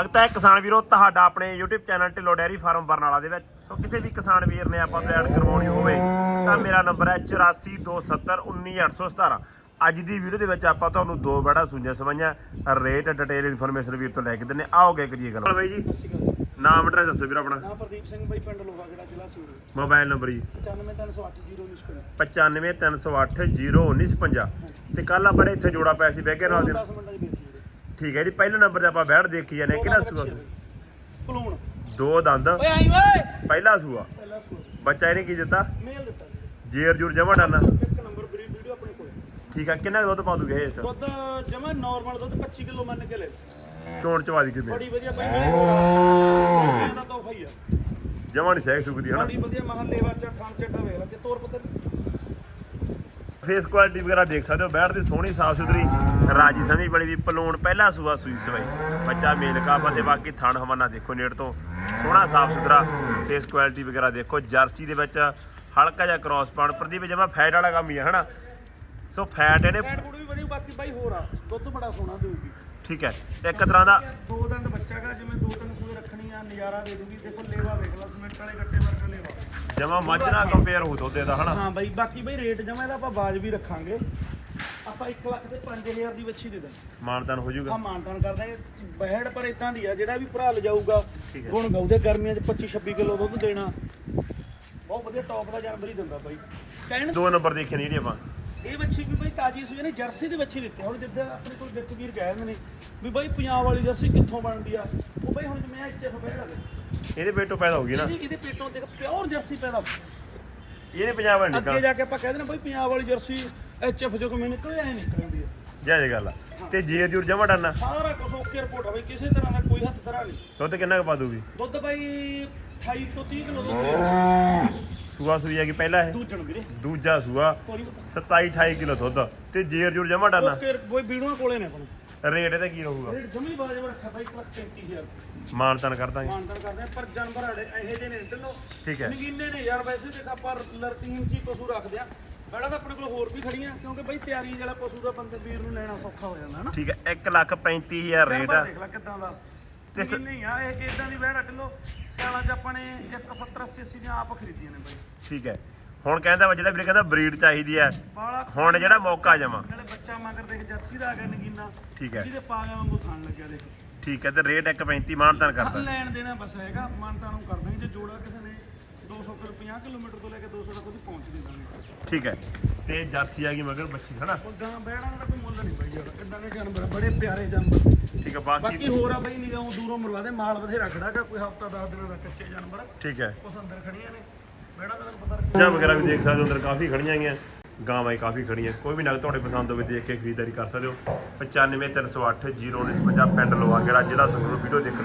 ਸਵਾਗਤ ਹੈ ਕਿਸਾਨ ਵੀਰੋ ਤੁਹਾਡਾ ਆਪਣੇ YouTube channel Dhillon dairy farm Barnala ਦੇ ਵਿੱਚ। ਸੋ ਕਿਸੇ ਵੀ ਕਿਸਾਨ ਵੀਰ ਨੇ ਆਪਾਂ ਤੋਂ ਐਡ ਕਰਵਾਉਣੀ ਹੋਵੇ ਤਾਂ ਮੇਰਾ ਨੰਬਰ ਹੈ 8427191817 ਅੱਜ ਦੀ ਵੀਡੀਓ ਦੇ ਵਿੱਚ ਆਪਾਂ ਤੁਹਾਨੂੰ ਦੋ ਬੜਾ ਸੁਣੀਆਂ ਸਮਾਈਆਂ ਰੇਟ ਡਿਟੇਲ ਇਨਫੋਰਮੇਸ਼ਨ ਵੀਰ ਤੋਂ ਲੈ ਕੇ ਦਿੰਨੇ ਆਓਗੇ ਕਰੀਏ ਗੱਲ। ਬਾਈ ਜੀ। ਨਾਮ ਐਡਰੈਸ ਦੱਸੋ ਵੀਰ ਆਪਣਾ। ਨਾ ਪ੍ਰਦੀਪ ਸਿੰਘ ਬਾਈ ਪਿੰਡ ਲੋਹਾਗੜਾ ਜ਼ਿਲ੍ਹਾ ਸੂਰਤ। ਮੋਬਾਈਲ ਨੰਬਰ ਜੀ। 953080 9530080950 ਤੇ ਕੱਲ ਆਪਣੇ ਇੱਥੇ ਜੋੜਾ ਪਿਆ ਸੀ ਬਹਿ ਕੇ ਨਾਲ ਦੇ। 10 ਮਿੰਟਾਂ ਠੀਕ ਹੈ ਜੀ ਪਹਿਲੇ ਨੰਬਰ ਤੇ ਆਪਾਂ ਬੈਠ ਦੇਖੀ ਜਾਂਦੇ ਹਾਂ। ਕਿਹੜਾ ਸੂਆ? ਪਲੂਣ ਦੋ ਦੰਦ। ਓਏ ਆਈ ਓਏ। ਪਹਿਲਾ ਸੂਆ। ਪਹਿਲਾ ਸੂਰ ਬੱਚਾ ਇਹਨੇ ਕੀ ਦਿੱਤਾ? ਮੇਲ ਦਿੱਤਾ। ਜੇਰ ਜੂਰ ਜਮਾ ਡਾਨਾ ਇੱਕ ਨੰਬਰ ਬਰੀ ਵੀਡੀਓ ਆਪਣੇ ਕੋਲ। ਠੀਕ ਆ ਕਿੰਨਾ ਕੁ ਦੁੱਧ ਪਾ ਦੂਗੇ ਇਸ ਦੁੱਧ ਜਮਾ ਨਾਰਮਲ ਦੁੱਧ 25 ਕਿਲੋ ਮੰਨ ਕੇ ਲੈ ਚੋਣ ਚਵਾ ਦੀ ਕਿਵੇਂ? ਬੜੀ ਵਧੀਆ ਬਾਈ ਮੇਰੇ ਦਾ ਤੋਹਫਾ ਹੀ ਆ। ਜਮਾ ਨਹੀਂ ਸਹਿ ਸੁਕਦੀ ਹਨਾ? ਬੜੀ ਵਧੀਆ ਮਹੱਲੇ ਵਾਚਾ ਥਾਂ ਚੱਡਾ ਵੇਖ ਲਾ ਕਿ ਤੋਰ ਪੱਤਰ? ਫੇਸ ਕੁਆਲਿਟੀ ਵਗੈਰਾ ਦੇਖ ਸਕਦੇ ਹੋ ਬੈਠ ਦੀ ਸੋਹਣੀ ਸਾਫ਼ ਸੁਥਰੀ ਰਾਜੀ ਸਮਝ ਬੜੀ ਵੀ ਪਲੂਣ ਪਹਿਲਾ ਸੂਆ ਸੂਈ ਸਵਾਈ। ਬੱਚਾ ਮੇਲ ਕਾਫਾ ਤੇ ਬਾਕੀ ਥਣ ਹਵਾਨਾ ਦੇਖੋ ਨੇੜ ਤੋਂ ਸੋਹਣਾ ਸਾਫ਼ ਸੁਥਰਾ ਫੇਸ ਕੁਆਲਿਟੀ ਵਗੈਰਾ ਦੇਖੋ ਜਰਸੀ ਦੇ ਵਿੱਚ ਹਲਕਾ ਜਿਹਾ ਕ੍ਰਾਸ ਪਾਉਣ ਪ੍ਰਦੀਪ ਜਮਾ ਫੈਟ ਵਾਲਾ ਕੰਮ ਹੀ ਹੈ ਹਨਾ? ਸੋ ਫੈਟ ਇਹਨੇ ਫੈਟ ਬੁੜੀ ਵੀ ਵਧੀਆ ਬਾਕੀ ਬਾਈ ਹੋਰ ਆ ਦੁੱਧ ਬੜਾ ਸੋਹਣਾ ਦੇਊਗੀ। ਠੀਕ ਹੈ ਇੱਕ ਤਰ੍ਹਾਂ ਦਾ ਦੋ ਦੰਦ ਬੱਚਾ ਗਾ ਜਿਵੇਂ ਦੋ ਤਿੰਨ ਸੂਏ ਰੱਖਣੀ ਆ ਨਜ਼ਾਰਾ ਦੇ ਦੂਗੀ ਦੇਖੋ ਲੇਵਾ ਵੇਖ ਲਾ ਸਿਮੈਂਟ ਵਾਲੇ ਗੱਟੇ ਵਰਗਾ ਲੇਵਾ। ਜਮਾ ਮੱਝ ਨਾਲ ਕੰਪੇਅਰ ਹੋ ਦੁੱਧ ਇਹਦਾ ਹਨਾ? ਹਾਂ ਬਾਈ ਬਾਕੀ ਬਾਈ ਰੇਟ ਜਮਾ ਇਹਦਾ ਆਪਾਂ ਬਾਜ ਵੀ ਰੱਖਾਂਗੇ। ਆਪਾਂ 1 ਲੱਖ ਤੇ 5000 ਦੀ ਵੱਛੀ ਦੇ ਦਾਂਗੇ। ਮਾਨਦਾਨ ਹੋ ਆ ਜਾਊਗਾ ਮਾਨਤਾਨ ਕਰਦੇ ਬਹਿੜ ਪਰ ਇਤਾਂ ਦੀ ਆ ਜਿਹੜਾ ਵੀ ਭਰਾ ਲਿਜਾਊਗਾ ਹੈ। ਗੁਣ ਗਾਉਦੇ ਗਰਮੀਆਂ 'ਚ 25 26 ਕਿਲੋ ਦੁੱਧ ਦੇਣਾ। ਬਹੁਤ ਵਧੀਆ ਟੌਪ ਦਾ ਜਾਨਵਰ ਹੀ ਦਿੰਦਾ ਬਾਈ। ਕਹਿਣ ਦੋ ਨੰਬਰ ਦੇਖੇ ਨੇ ਜਿਹੜੀ ਆਪਾਂ। ਇਹ ਵੱਛੀ ਵੀ ਬਾਈ ਤਾਜੀ ਸੂਈ ਨੇ ਜਰਸੀ ਦੇ ਵੱਛੀ ਦਿੱਤੇ ਹੁਣ ਜਿੱਦਾਂ ਆਪਣੇ ਕੋਲ ਵਿੱਚ ਵੀਰ ਕਹਿ ਦਿੰਦੇ ਨੇ ਵੀ ਬਾਈ ਪੰਜਾਬ ਵਾਲੀ ਜਰਸੀ ਕਿੱਥੋਂ ਬਣਦੀ ਆ? ਉਹ ਬਾਈ ਹੁਣ ਜਿਵੇਂ ਐਚ ਐਫ ਬਹਿੜ ਇਹਦੇ ਪੇਟੋਂ ਪੈਦਾ ਹੋ ਗਈ ਨਾ। ਇਹਦੇ ਇਹਦੇ ਪੇਟੋਂ ਦੇਖ ਪਿਓਰ ਜਰਸੀ ਪੈਦਾ ਇਹਨੇ ਪੰਜਾਬ ਵਾਲੀ ਅੱਗੇ ਨਿਕਲ ਜਾ ਕੇ ਆਪਾਂ ਕਹਿ ਦਿੰਦੇ ਬਾਈ ਪੰਜਾਬ ਵਾਲੀ ਜਰਸੀ ਐਚ ਐਫ ਜੋ ਕਿ ਮੈਨੂੰ ਨਿਕਲ ਐ ਨਿਕਲਦੀ ਆ ਜੈ ਜੈ ਗੱਲ ਆ। ਤੇ ਜੇਰ ਜੂਰ ਜਮਾ ਡਾਨਾ ਸਾਰਾ ਕੁਝ ਓਕੇ ਰਿਪੋਰਟ ਆ ਬਾਈ ਕਿਸੇ ਤਰ੍ਹਾਂ ਦਾ ਕੋਈ ਹੱਥ ਧਰਾ ਨਹੀਂ। ਦੁੱਧ ਕਿੰਨਾ ਕੁ ਪਾ ਦੂਗੀ? ਦੁੱਧ ਬਾਈ 28 ਤੋਂ 30 ਕਿਲੋ ਦੁੱਧ। ਦੇ ਸੂਆ ਸੂਈ ਆ ਪਹਿਲਾ ਹੈ ਦੂਜਣ ਵੀਰੇ। ਦੂਜਾ ਸੂਆ। ਤੋਰੀ 27 28 ਕਿਲੋ ਦੁੱਧ। ਤੇ ਜੇਰ ਜੂਰ ਜਮਾ ਡਾਨਾ ਓਕੇ ਕੋਈ ਵੀਡੀਓ ਕੋਲੇ ਨੇ ਆਪਾਂ ਰੇਟ ਇਹਦਾ ਕੀ ਰਹੂਗਾ? ਰੇਟ ਜਮੀ ਬਾਜੇ ਰੱਖਿਆ ਬਾਈ 35000 ਮਾਨਤਾਨ ਕਰ ਦਾਂਗੇ ਮਾਨਦਾਰ ਕਰਦੇ ਪਰ ਜਾਨਵਰ ਅੜੇ ਇਹੋ ਜਿਹੇ ਨੇ ਢਿੱਲੋ ਠੀਕ ਹੈ। ਨਗੀਨੇ ਨੇ ਯਾਰ ਵੈਸੇ ਤੇ ਆਪਾਂ ਲਰਤੀਨ ਚ ਪਸ਼ੂ ਰੱਖਦੇ ਆ। ਬੜਾ ਤਾਂ ਆਪਣੇ ਕੋਲ ਹੋਰ ਵੀ ਖੜੀਆਂ ਕਿਉਂਕਿ ਬਾਈ ਤਿਆਰੀ ਵਾਲਾ ਪਸ਼ੂ ਦਾ ਬੰਦੇ ਵੀਰ ਨੂੰ ਲੈਣਾ ਸੌਖਾ ਹੋ ਜਾਂਦਾ ਹਨਾ। ਠੀਕ ਹੈ 1 ਲੱਖ 35000 ਰੇਟ ਆ। ਦੇਖ ਲੈ ਕਿਦਾਂ ਦਾ। ਤੇ ਨਹੀਂ ਆ ਇਹ ਇਦਾਂ ਦੀ ਵਹਿੜ ਢਿੱਲੋ ਸਿਆਲਾਂ ਚ ਆਪਾਂ ਨੇ 170 80 80 ਦੀਆਂ ਆਪ ਖਰੀਦੀਆਂ ਨੇ ਬਾਈ। ਠੀਕ ਹੈ। ਹੁਣ ਕਹਿੰਦਾ ਵਾ ਜਿਹੜਾ ਵੀਰੇ ਕਹਿੰਦਾ ਬਰੀਡ ਚਾਹੀਦੀ ਹੈ। ਬਾਲਾ ਹੁਣ ਜਿਹੜਾ ਮੌਕਾ ਜਮਾ ਨਾਲੇ ਬੱਚਾ ਮਗਰ ਦੇਖ ਜਰਸੀ ਦਾ ਆ ਗਿਆ ਨਗੀਨਾ ਠੀਕ ਹੈ। ਜਿਹਦੇ ਪਾ ਗਿਆ ਵਾਂਗੂ ਥਾਣ ਲੱਗਿਆ ਦੇਖ। ਠੀਕ ਹੈ ਤੇ ਰੇਟ 1.35 ਮਾਨਤਾਨ ਹਾਂ, ਕਰਦਾ ਲੈਣ ਦੇਣਾ ਬਸ ਹੈਗਾ ਮਾਨਤਾ ਨੂੰ ਕਰ ਦਾਂਗੇ ਜੇ ਜੋੜਾ ਕਿਸੇ ਨੇ 200 ਕਿਲੋ 50 ਕਿਲੋਮੀਟਰ ਤੋਂ ਲੈ ਕੇ 200 ਤੱਕ ਉਹਦੀ ਪਹੁੰਚ ਦੇ ਦਾਂਗੇ ਠੀਕ ਹੈ ਤੇ ਜਰਸੀ ਆ ਗਈ ਮਗਰ ਬੱਚੀ ਹਨਾ? ਉਹ ਗਾਂ ਬੈੜਾਂ ਦਾ ਕੋਈ ਮੁੱਲ ਨਹੀਂ ਬਾਈ ਯਾਰ ਇਦਾਂ ਦੇ ਜਾਨਵਰ ਆ, ਬੜੇ ਪਿਆਰੇ ਜਾਨਵਰ। ਠੀਕ ਹੈ ਬਾਕੀ ਬਾਕੀ ਹੋਰ ਆ ਬਾਈ ਨਿਗਾਹ ਦੂਰੋਂ ਮਰਵਾ ਦੇ ਮਾਲ ਬਥੇਰਾ ਖੜਾ ਗਾ ਕੋਈ ਹਫਤਾ 10 ਦਿਨਾਂ ਦਾ ਕੱਚੇ ਜਾਨਵਰ। ਠੀਕ ਹੈ। ਉਸ ਅੰਦਰ ਖੜੀਆਂ ਨੇ। ਬੈੜਾਂ ਦਾ ਤੁਹਾਨੂੰ ਪਤਾ ਜਾਂ ਵਗੈਰਾ ਵੀ ਦੇਖ ਸਕਦੇ ਹੋ, ਅੰਦਰ ਕਾਫੀ ਖੜੀਆਂ ਹੈਗੀਆਂ ਗਾਵਾਂ ਹੀ ਕਾਫੀ ਖੜੀਆਂ। ਕੋਈ ਵੀ ਨਗ ਤੁਹਾਡੇ ਪਸੰਦ ਹੋਵੇ ਦੇਖ ਕੇ ਖਰੀਦਦਾਰੀ ਕਰ ਸਕਦੇ ਹੋ। 95308 0950 ਪਿੰਡ ਲੋਆ ਜਿਹੜਾ ਜ਼ਿਲ੍ਹਾ ਸੰਗਰੂਰ, ਵੀਡੀਓ ਦੇਖ